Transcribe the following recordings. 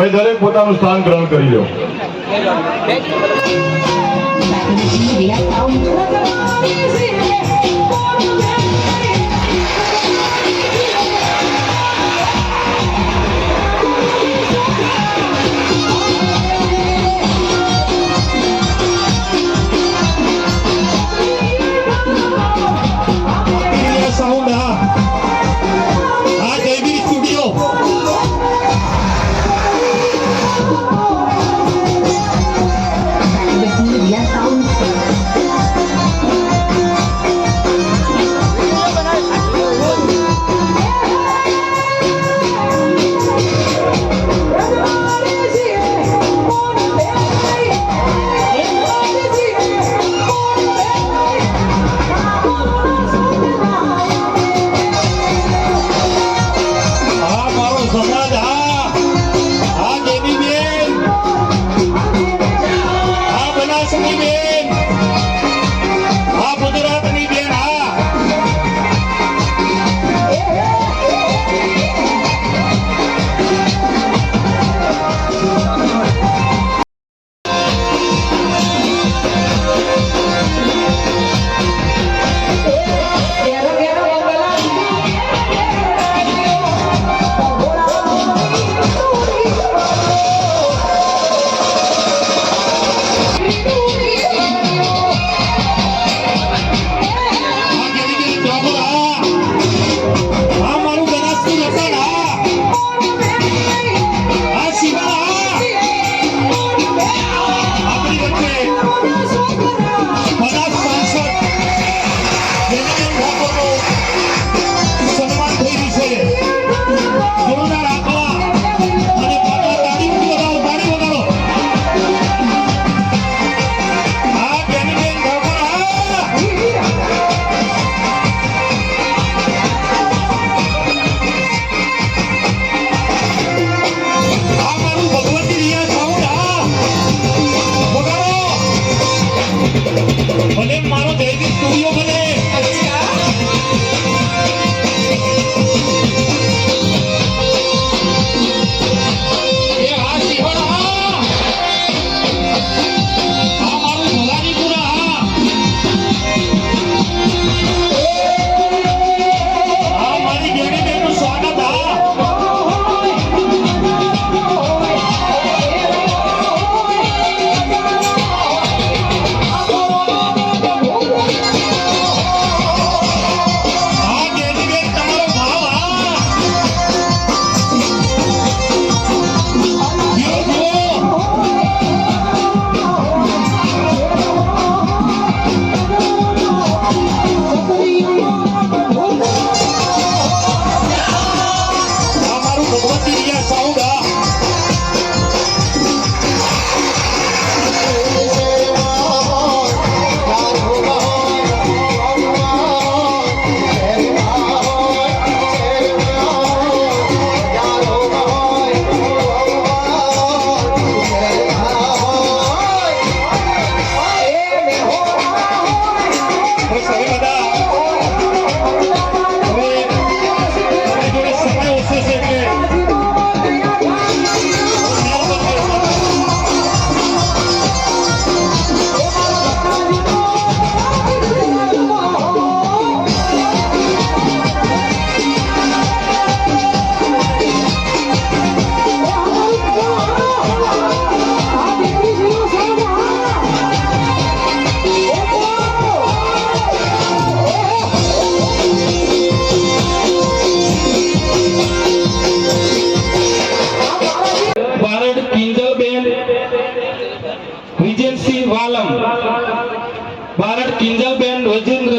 ભાઈ દરેક પોતાનું સ્થાન ગ્રહણ કરી લો Thank you. Thank you.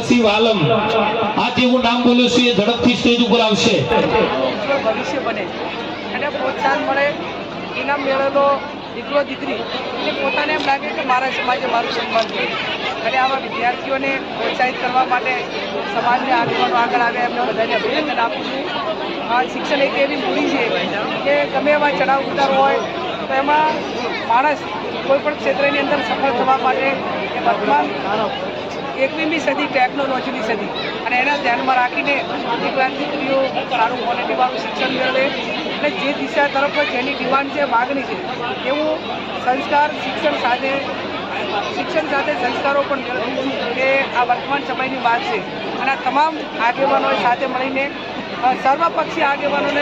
વજેન્દ્રસિંહ આલમ આ હું નામ બોલું છું, એ ઝડપથી સ્ટેજ ઉપર આવશે. ભવિષ્ય બને. અને પ્રોત્સાહન મળે ઇનામ મેળવેલો દીકરો, દીકરી એટલે પોતાને એમ લાગે કે મારા સમાજે મારું સન્માન થયું. અને આવા વિદ્યાર્થીઓને પ્રોત્સાહિત કરવા માટે સમાજને આગેવાનો આગળ આવે એમને બધાને અભિનંદન આપું છું. આ શિક્ષણ એક એવી મૂડી છે કે ગમે એવા ચડાવ ઉતાર હોય, તો એમાં માણસ કોઈપણ ક્ષેત્રની અંદર સફળ થવા માટે વર્તમાન એકવીસમી સદી ટેકનોલોજીની સદી. અને એના ધ્યાનમાં રાખીને દીકરા દીકરીઓ સારું ક્વોલિટીવાળું શિક્ષણ મેળવે. અને જે દિશા તરફ જેની ડિમાન્ડ છે, માગણી છે, એવું સંસ્કાર, શિક્ષણ સાથે શિક્ષણ સાથે સંસ્કારો પણ મેળવવું એ આ વર્તમાન સમયની વાત છે. અને તમામ આગેવાનોએ સાથે મળીને સર્વપક્ષી આગેવાનોને